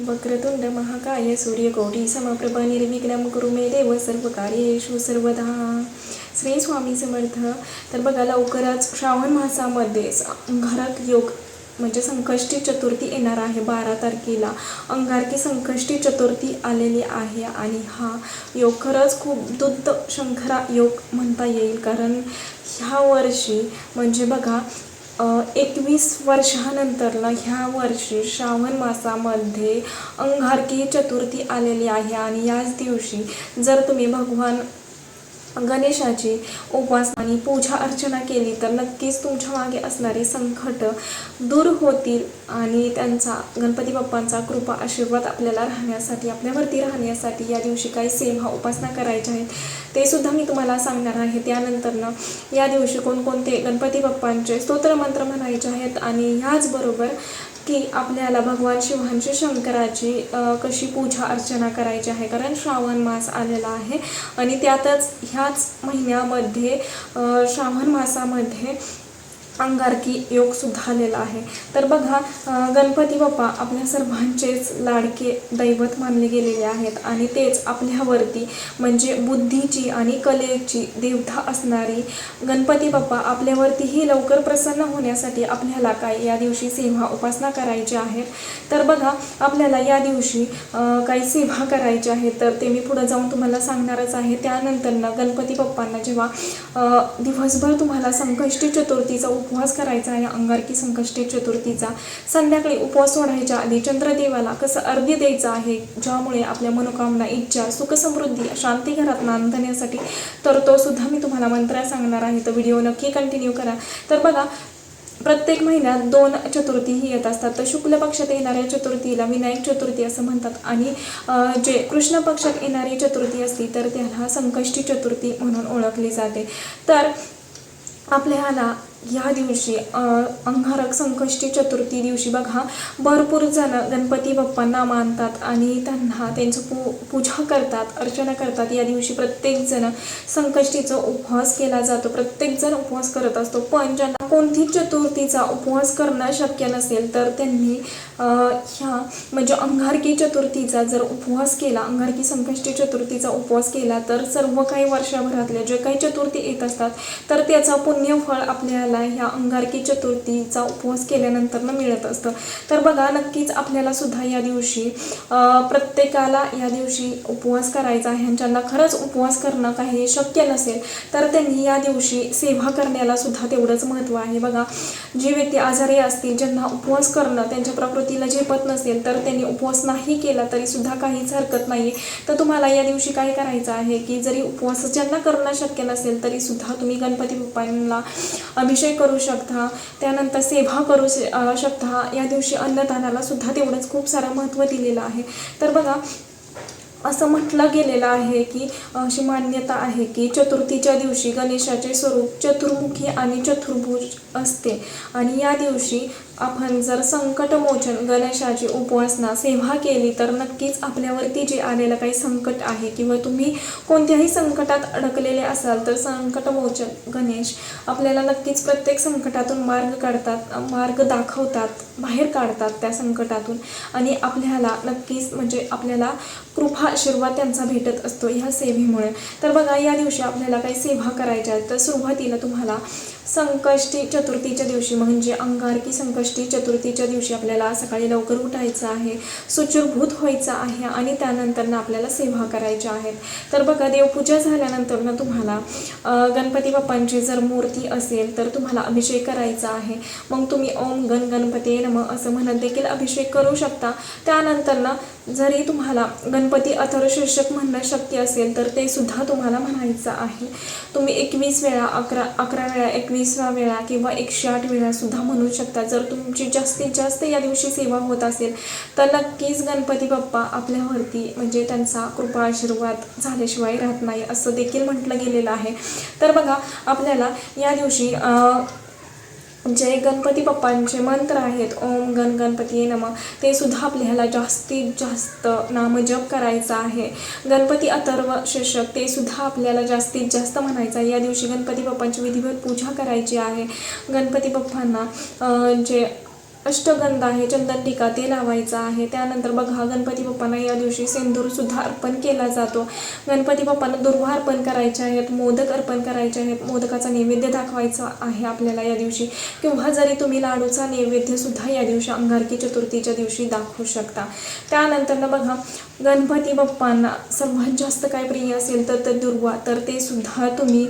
वक्रतुंड महाकाय सूर्यकोटी समप्रभ निर्विघ्न कुरु मे देव सर्व कार्येषु सर्वदा। श्री स्वामी समर्थ। तर बघा लवकरच श्रावण मासामध्ये घरात योग म्हणजे संकष्टी चतुर्थी येणार आहे बारा तारखेला. अंगारकी संकष्टी चतुर्थी आलेली आहे आणि हा योग खरंच खूप दुग्ध शंखरा योग म्हणता येईल. कारण ह्या वर्षी म्हणजे बघा एकवीस वर्षानंतरला ह्या वर्षी श्रावण मासामध्ये अंगारकी चतुर्थी आलेली आहे आणि याच दिवशी जर तुम्ही भगवान गणेशाची उपासना आणि पूजा अर्चना केली तर नक्कीच तुमच्या मागे असणारे संकट दूर होतील आणि त्यांचा गणपती बाप्पांचा कृपा आशीर्वाद आपल्याला राहण्यासाठी आपल्यावरती राहण्यासाठी या दिवशी काही सेवा उपासना करायच्या आहेत. ते सुद्धा मी तुम्हाला सांगणार आहे. त्यानंतरनं या दिवशी कोणकोणते गणपती बाप्पांचे स्तोत्रमंत्र म्हणायचे आहेत आणि ह्याचबरोबर की आपल्याला भगवान शिवांची शंकराची कशी पूजा अर्चना करायची आहे? कारण श्रावण मास आलेला आहे आणि त्यातच ह्याच महिन्यामध्ये श्रावण मासामध्ये अंगारकी योग सुद्धा आलेला आहे. तर बघा गणपती बाप्पा आपल्या सर्वांचेच लाडके दैवत मानले गेलेले आहेत आणि तेच आपल्यावरती म्हणजे बुद्धीची आणि कलेची देवता असणारी गणपती बाप्पा आपल्यावरतीही लवकर प्रसन्न होण्यासाठी आपल्याला काय या दिवशी सेवा उपासना करायची आहेत तर बघा आपल्याला या दिवशी काही सेवा करायची आहे तर ते मी पुढं जाऊन तुम्हाला सांगणारच आहे. त्यानंतरनं गणपती बाप्पांना जेव्हा दिवसभर तुम्हाला संकष्टी चतुर्थीचा उपवास करायचा या अंगारकी संकष्टी चतुर्थीचा. संध्याकाळी उपवास सोडायच्या आधी चंद्रदेवाला कसं अर्ध्य द्यायचं आहे? ज्यामुळे आपल्या मनोकामना इच्छा सुखसमृद्धी शांती घरात नांदण्यासाठी तर तो सुद्धा मी तुम्हाला मंत्र सांगणार आहे. तर व्हिडिओ नक्की कंटिन्यू करा. तर बघा प्रत्येक महिन्यात दोन चतुर्थीही येत असतात. तर शुक्ल पक्षात येणाऱ्या चतुर्थीला विनायक चतुर्थी असं म्हणतात. आणि जे कृष्ण पक्षात येणारी चतुर्थी असती तर त्याला संकष्टी चतुर्थी म्हणून ओळखली जाते. तर आपल्याला या दिवशी अंगारक संकष्टी चतुर्थी दिवशी बघा भरपूर जण गणपती बाप्पांना मानतात आणि त्यांना त्यांचं पू पूजा करतात अर्चना करतात. या दिवशी प्रत्येकजण संकष्टीचा उपवास केला जातो. प्रत्येकजण उपवास करत असतो. पण ज्यांना कोणतीच चतुर्थीचा उपवास करणं शक्य नसेल तर त्यांनी ह्या म्हणजे अंगारकी चतुर्थीचा जर उपवास केला अंगारकी संकष्टी चतुर्थीचा उपवास केला तर सर्व काही वर्षभरातल्या जे काही चतुर्थी येत असतात तर त्याचा पुण्यफळ आपल्याला ह्या अंगारकी चतुर्थीचा उपवास केल्यानंतर मिळत असतं. तर बघा नक्कीच आपल्याला सुद्धा या दिवशी प्रत्येकाला या दिवशी उपवास करायचा आहे ज्यांना खरंच उपवास करणं काही शक्य नसेल तर त्यांनी या दिवशी सेवा करण्याला सुद्धा तेवढंच महत्त्व आहे. बघा जी व्यक्ती आजारी असतील ज्यांना उपवास करणं त्यांच्या प्रकृतीला झेपत नसेल तर त्यांनी उपवास नाही केला तरी सुद्धा काहीच हरकत नाही तर तुम्हाला या दिवशी काय करायचं आहे की जरी उपवास ज्यांना करणं शक्य नसेल तरी सुद्धा तुम्ही गणपती बाप्पांना अभिषेक करू शकता त्यानंतर सेवा करू शकता. या दिवशी अन्नदानाला सुद्धा तेवढंच खूप सारं महत्त्व दिलेलं आहे. तर बघा असं म्हटलं गेलेलं आहे की अशी मान्यता आहे की चतुर्थीच्या दिवशी गणेशाचे स्वरूप चतुर्मुखी आणि चतुर्भुज असते. आणि या दिवशी आपण जर संकटमोचन गणेशाची उपासना सेवा केली तर नक्कीच आपल्यावरती जे आलेलं काही संकट आहे किंवा तुम्ही कोणत्याही संकटात अडकलेले असाल तर संकटमोचन गणेश आपल्याला नक्कीच प्रत्येक संकटातून मार्ग काढतात मार्ग दाखवतात बाहेर काढतात त्या संकटातून. आणि आपल्याला नक्कीच म्हणजे आपल्याला कृपा आशीर्वाद त्यांचा भेटत असतो ह्या सेवेमुळे. तर बघा या दिवशी आपल्याला काही सेवा करायच्या आहेत तर सुरुवातीला तुम्हाला संकष्टी चतुर्थीच्या दिवशी म्हणजे अंगारकी संकष्टी चतुर्थीच्या दिवशी आपल्याला सकाळी लवकर उठायचं आहे सुचिरभूत व्हायचं आहे आणि त्यानंतरनं आपल्याला सेवा करायच्या आहेत. तर बघा देवपूजा झाल्यानंतरनं तुम्हाला गणपती बाप्पांची जर मूर्ती असेल तर तुम्हाला अभिषेक करायचा आहे. मग तुम्ही ओम गण गणपती नम असं म्हणत देखील अभिषेक करू शकता. त्यानंतरनं जरी तुम्हाला गणपती अथर्वशीर्षक म्हणणं शक्य असेल तर ते सुद्धा तुम्हाला म्हणायचं आहे. तुम्ही एकवीस वेळा अकरा अकरा वेळा एक एकवीसवा वेळा किंवा एकशे आठ वेळासुद्धा म्हणू शकता. जर तुमची जास्तीत जास्त या दिवशी सेवा होत असेल तर नक्कीच गणपती बाप्पा आपल्यावरती म्हणजे त्यांचा कृपा आशीर्वाद झाल्याशिवाय राहत नाही असं देखील म्हटलं गेलेलं आहे. तर बघा आपल्याला या दिवशी जे गणपती बाप्पांचे मंत्र आहेत ओम गण गणपती नम ते सुद्धा आपल्याला जास्तीत जास्त नामजप करायचा आहे. गणपती अथर्व शीर्षक ते सुद्धा आपल्याला जास्तीत जास्त म्हणायचं आहे. या दिवशी गणपती बाप्पांची विधिवत पूजा करायची आहे. गणपती बाप्पांना जे अष्टगंध आहे चंदनटिका ते लावायचं आहे. त्यानंतर बघा गणपती बाप्पांना या दिवशी सेंदूरसुद्धा अर्पण केला जातो. गणपती बाप्पांना दुर्वा अर्पण करायचे आहेत मोदक अर्पण करायचे आहेत. मोदकाचा नैवेद्य दाखवायचा आहे आपल्याला या दिवशी. किंवा जरी तुम्ही लाडूचा नैवेद्यसुद्धा या दिवशी अंगारकी चतुर्थीच्या दिवशी दाखवू शकता. त्यानंतरनं बघा गणपती बाप्पांना सर्वात जास्त काय प्रिय असेल तर ते दुर्वा तर ते सुद्धा तुम्ही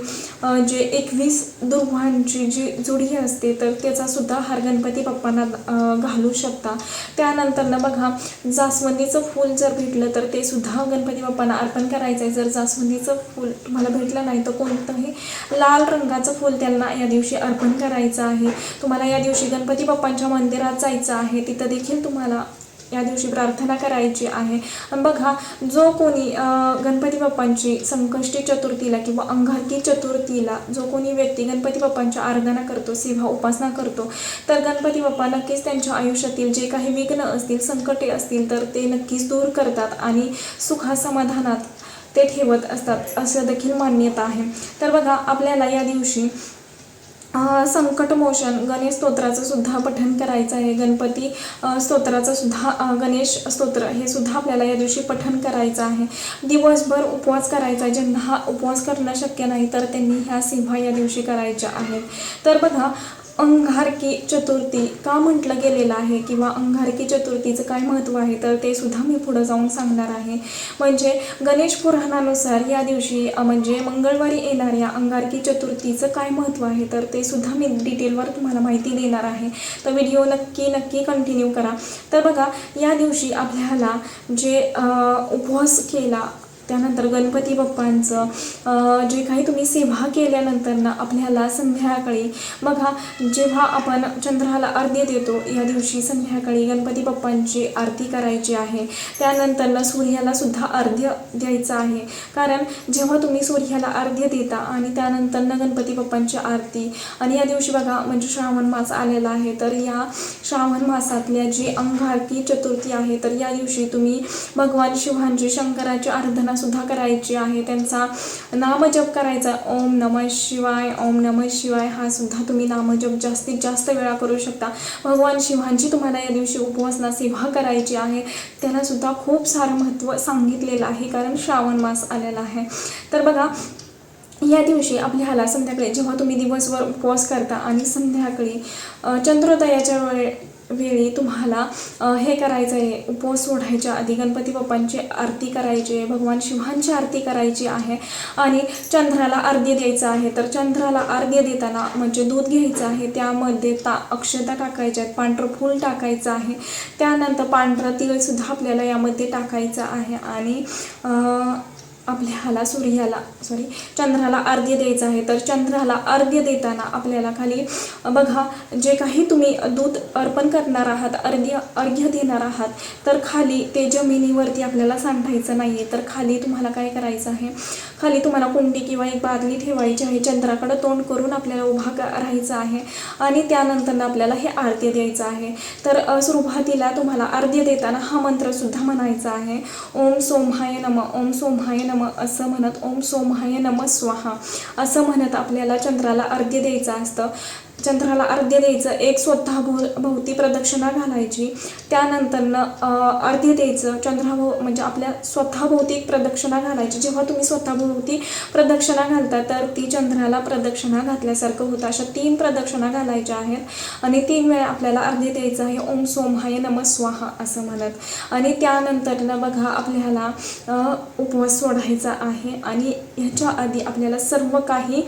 जे एकवीस दुर्वांची जी जुडी असते तर त्याचा सुद्धा हार गणपती बाप्पांना घालू शकता. त्यानंतर ना बघा जास्वंदीचं फूल जर भेटलं तर ते सुद्धा गणपती बाप्पांना अर्पण करायचं आहे जर जास्वंदीचं फूल तुम्हाला भेटलं नाही तर कोणतंही लाल रंगाचं फूल त्यांना या दिवशी अर्पण करायचं आहे. तुम्हाला या दिवशी गणपती बाप्पांच्या मंदिरात जायचं आहे. तिथं देखील तुम्हाला या दिवशी प्रार्थना करायची आहे. बघा जो कोणी गणपती बाप्पांची संकष्टी चतुर्थीला किंवा अंगारकी चतुर्थीला जो कोणी व्यक्ती गणपती बाप्पांच्या आराधना करतो सेवा उपासना करतो तर गणपती बाप्पा नक्कीच त्यांच्या आयुष्यातील जे काही विघ्न असतील संकटे असतील तर ते नक्कीच दूर करतात आणि सुखासमाधानात ते ठेवत असतात असं देखील मान्यता आहे. तर बघा आपल्याला या दिवशी अ, संकटमोचन गणेश स्तोत्राचं सुद्धा पठण करायचं आहे. गणपती स्तोत्राचं सुद्धा गणेश स्तोत्र हे सुद्धा आपल्याला या दिवशी पठण करायचं आहे. दिवसभर उपवास करायचा आहे. ज्यांना हा उपवास करणं शक्य नाही तर त्यांनी ह्या सेवा या दिवशी करायच्या आहेत. तर बघा अंगारकी चतुर्थी का म्हटलं गेलेलं आहे किंवा अंगारकी चतुर्थीचं काय महत्त्व आहे तर ते सुद्धा मी पुढं जाऊन सांगणार आहे. म्हणजे गणेश पुराणानुसार या दिवशी म्हणजे मंगळवारी येणाऱ्या अंगारकी चतुर्थीचं काय महत्त्व आहे तर ते सुद्धा मी डिटेलवर तुम्हाला माहिती देणार आहे. तर व्हिडिओ नक्की नक्की कंटिन्यू करा. तर बघा या दिवशी आपल्याला जे उपवास केला त्यानंतर गणपती बाप्पांचं जे काही तुम्ही सेवा केल्यानंतर ना आपल्याला संध्याकाळी बघा जेव्हा आपण चंद्राला अर्ध्य देतो या दिवशी संध्याकाळी गणपती बाप्पांची आरती करायची आहे. त्यानंतर ना सूर्याला सुद्धा अर्ध्य द्यायचं आहे. कारण जेव्हा तुम्ही सूर्याला अर्ध्य देता आणि त्यानंतर ना गणपती बाप्पांची आरती आणि या दिवशी बघा म्हणजे श्रावण मास आलेला आहे तर या श्रावण मासातल्या जी अंगारकी चतुर्थी आहे तर या दिवशी तुम्ही भगवान शिवांची शंकराची आराधना सुद्धा करायची आहे. त्यांचा नामजप करायचा ओम नमः शिवाय ओम नमः शिवाय हा सुद्धा तुम्ही नामजप जास्तीत जास्त वेळा करू शकता. भगवान शिवांची तुम्हाला या दिवशी उपवासना सेवा करायची आहे. त्याला सुद्धा खूप सारं महत्त्व सांगितलेलं आहे कारण श्रावण मास आलेला आहे. तर बघा या दिवशी आपल्याला संध्याकाळी जेव्हा तुम्ही दिवसभर उपवास करता आणि संध्याकाळी चंद्रोदयाच्या वेळे वेळी तुम्हाला हे करायचं आहे उपवास सोडायच्या आधी गणपती बाप्पांची आरती करायची आहे भगवान शिवांची आरती करायची आहे आणि चंद्राला अर्ध्य द्यायचं आहे. तर चंद्राला अर्ध्य देताना म्हणजे दूध घ्यायचं आहे त्यामध्ये ता अक्षता टाकायच्या आहेत पांढरं फूल टाकायचं आहे. त्यानंतर पांढरं तिळसुद्धा आपल्याला यामध्ये टाकायचं आहे आणि आपल्याला सूर्याला सॉरी चंद्राला अर्ध्य द्यायचं आहे. तर चंद्राला अर्ध्य देताना आपल्याला खाली बघा जे काही तुम्ही दूध अर्पण करणार आहात अर्ध्य अर्घ्य देणार आहात तर खाली ते जमिनीवरती आपल्याला सांडायचं नाही आहे तर खाली तुम्हाला काय करायचं आहे? खाली तुम्हाला कुंडी किंवा एक बादली ठेवायची आहे. चंद्राकडं तोंड करून आपल्याला उभा क- राहायचं आहे आणि त्यानंतर आपल्याला हे आरती द्यायचं आहे. तर सुरुवातीला तुम्हाला अर्ध्य देताना हा मंत्रसुद्धा म्हणायचा आहे. ओम सोमहाय नम ओम सोमहाय नम नम असं म्हणत ओम सोमहाय नम स्वाहा. असं म्हणत आपल्याला चंद्राला अर्घ्य द्यायचं असतं. चंद्राला अर्ध्य द्यायचं एक स्वतः भो भोवती प्रदक्षिणा घालायची. त्यानंतरनं अर्ध्य द्यायचं चंद्राभो म्हणजे आपल्या स्वतःभोवती एक प्रदक्षिणा घालायची. जेव्हा तुम्ही स्वतःभोवती प्रदक्षिणा घालता तर ती चंद्राला प्रदक्षिणा घातल्यासारखं होतं. अशा तीन प्रदक्षिणा घालायच्या आहेत. आणि तीन वेळा आपल्याला अर्ध्य द्यायचं आहे. ओम सोमहाय नम स्वाहा असं म्हणत. आणि त्यानंतरनं बघा आपल्याला उपवास सोडायचा आहे. आणि ह्याच्या आधी आपल्याला सर्व काही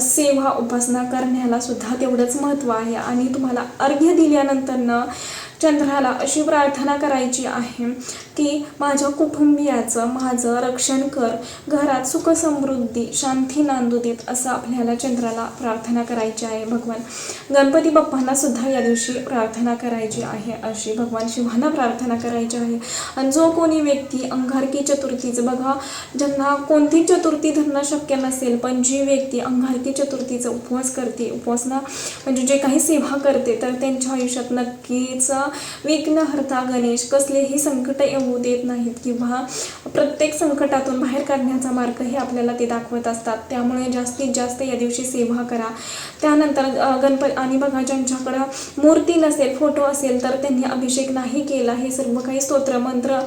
सेवा उपासना करण्याला सुद्धा तेवढंच महत्त्व आहे आणि तुम्हाला अर्घ्य दिल्यानंतरनं चंद्राला अशी प्रार्थना करायची आहे. की माझ्या कुटुंबियाचं माझं रक्षण कर. घरात सुख समृद्धी शांती नांदू देत असं आपल्याला चंद्राला प्रार्थना करायची आहे भगवान. गणपती बाप्पांना सुद्धा या दिवशी प्रार्थना करायची आहे अशी भगवान शिवांना प्रार्थना करायची आहे. आणि जो कोणी व्यक्ती अंगारकी चतुर्थीचं बघा ज्यांना कोणती चतुर्थी धरणं शक्य नसेल पण जी व्यक्ती अंगारकी चतुर्थीचा उपवास करते उपवासना म्हणजे जे काही सेवा करते तर त्यांच्या आयुष्यात नक्कीच विघ्नहर्ता गणेश कसलेही संकट येऊ होऊ देत नाहीत किंवा प्रत्येक संकटातून बाहेर काढण्याचा मार्ग हे आपल्याला ते दाखवत असतात. त्यामुळे जास्तीत जास्त या दिवशी सेवा करा. त्यानंतर गणपती आणि बघा ज्यांच्याकडं मूर्ती नसेल फोटो असेल तर त्यांनी अभिषेक नाही केला. हे सर्व काही स्तोत्र मंत्र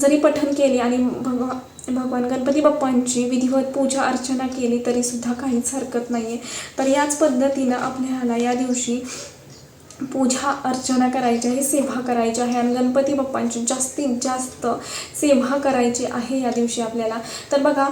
जरी पठन केले आणि भगवा भगवान गणपती बाप्पांची विधिवत पूजा अर्चना केली तरीसुद्धा काहीच हरकत नाही आहे तर याच पद्धतीनं आपल्याला या दिवशी पूजा अर्चना करायची आहे सेवा करायची आहे आणि गणपती बाप्पांची जास्तीत जास्त सेवा करायची आहे या दिवशी आपल्याला. तर बघा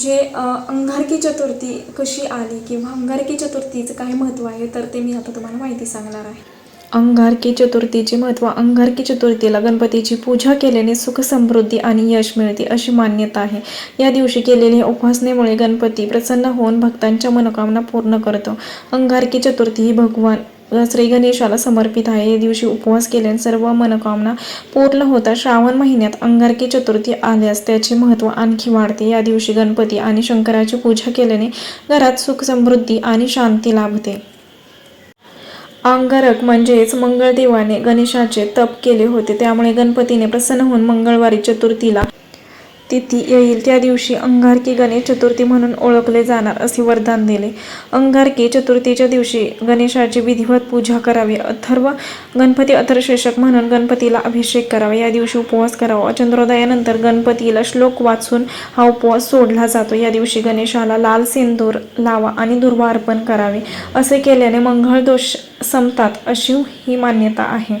जे अंगारकी चतुर्थी कशी आली किंवा अंगारकी चतुर्थीचं काय महत्त्व आहे तर ते मी आता तुम्हाला माहिती सांगणार आहे. अंगारकी चतुर्थीचे महत्त्व अंगारकी चतुर्थीला गणपतीची पूजा केल्याने सुख समृद्धी आणि यश मिळते अशी मान्यता आहे. या दिवशी केलेल्या उपासनेमुळे गणपती प्रसन्न होऊन भक्तांच्या मनोकामना पूर्ण करतो. अंगारकी चतुर्थी ही भगवान श्री गणेशाला समर्पित आहे. या दिवशी उपवास केल्याने सर्व मनोकामना पूर्ण होतात श्रावण महिन्यात अंगारकी चतुर्थी आल्यास त्याचे महत्त्व आणखी वाढते. या दिवशी गणपती आणि शंकराची पूजा केल्याने घरात सुख समृद्धी आणि शांती लाभते. अंगारक म्हणजेच मंगळदेवाने गणेशाचे तप केले होते. त्यामुळे गणपतीने प्रसन्न होऊन मंगळवारी चतुर्थीला तिथी येईल. त्या दिवशी अंगारकी गणेश चतुर्थी म्हणून ओळखले जाणार असे वरदान दिले. अंगारकी चतुर्थीच्या दिवशी गणेशाची विधिवत पूजा करावी. अथर्व गणपती अथर्शेषक म्हणून गणपतीला अभिषेक करावा. या दिवशी उपवास करावा. चंद्रोदयानंतर गणपतीला श्लोक वाचून हा उपवास सोडला जातो. या दिवशी गणेशाला लाल सिंदूर लावा आणि दुर्वा अर्पण करावे. असे केल्याने मंगळ दोष संपतात अशी ही मान्यता आहे.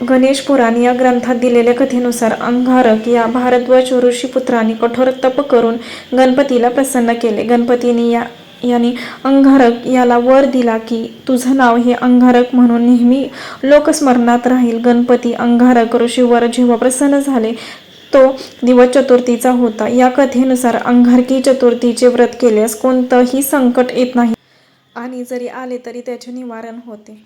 गणेश पुराण या ग्रंथात दिलेल्या कथेनुसार अंगारक या भारद्वाज ऋषीपुत्रांनी कठोर तप करून गणपतीला प्रसन्न केले. गणपतीने या याने अंगारक याला वर दिला की तुझं नाव हे अंगारक म्हणून नेहमी लोकस्मरणात राहील. गणपती अंगारक ऋषीवर जेव्हा प्रसन्न झाले तो दिवस चतुर्थीचा होता. या कथेनुसार अंगारकी चतुर्थीचे व्रत केल्यास कोणतंही संकट येत नाही. आणि जरी आले तरी त्याचे निवारण होते.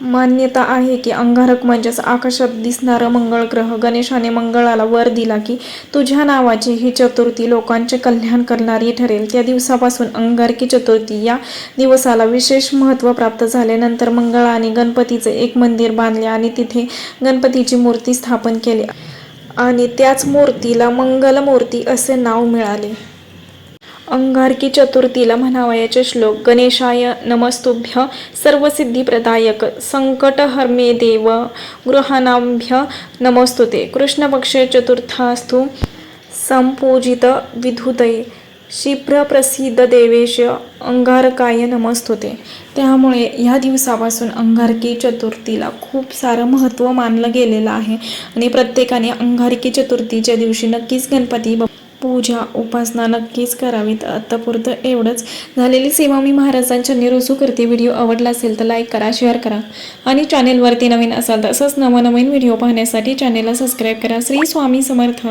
मान्यता आहे की अंगारक म्हणजेच आकाशात दिसणारं मंगळ ग्रह गणेशाने मंगळाला वर दिला की तुझ्या नावाची ही चतुर्थी लोकांचे कल्याण करणारी ठरेल. त्या दिवसापासून अंगारकी चतुर्थी या दिवसाला विशेष महत्त्व प्राप्त झाले नंतर मंगळाने गणपतीचे एक मंदिर बांधले आणि तिथे गणपतीची मूर्ती स्थापन केली. आणि त्याच मूर्तीला मंगलमूर्ती असे नाव मिळाले. अंगारकी चतुर्थीला म्हणावयाचे श्लोक गणेशाय नमस्तुभ्य सर्वसिद्धिप्रदायक संकटहर्मे देव गृहाणाभ्य नमस्तुते। कृष्णपक्षे चतुर्थास्तु संपूजित विधुतये। क्षिप्रप्रसिद्ध देवेश अंगारकाय नमस्तुते। त्यामुळे ह्या दिवसापासून अंगारकी चतुर्थीला खूप सारं महत्त्व मानलं गेलेलं आहे. आणि प्रत्येकाने अंगारकी चतुर्थीच्या दिवशी नक्कीच गणपती बाप्पा पूजा उपासना नक्कीच करावीत. आत्तापुरतं एवढंच. झालेली सेवा मी महाराजांच्या निरुसू करते. व्हिडिओ आवडला असेल तर लाईक करा शेअर करा. आणि चॅनेलवरती नवीन असाल तर असंच नवनवीन व्हिडिओ पाहण्यासाठी चॅनेलला सबस्क्राईब करा. श्री स्वामी समर्थ.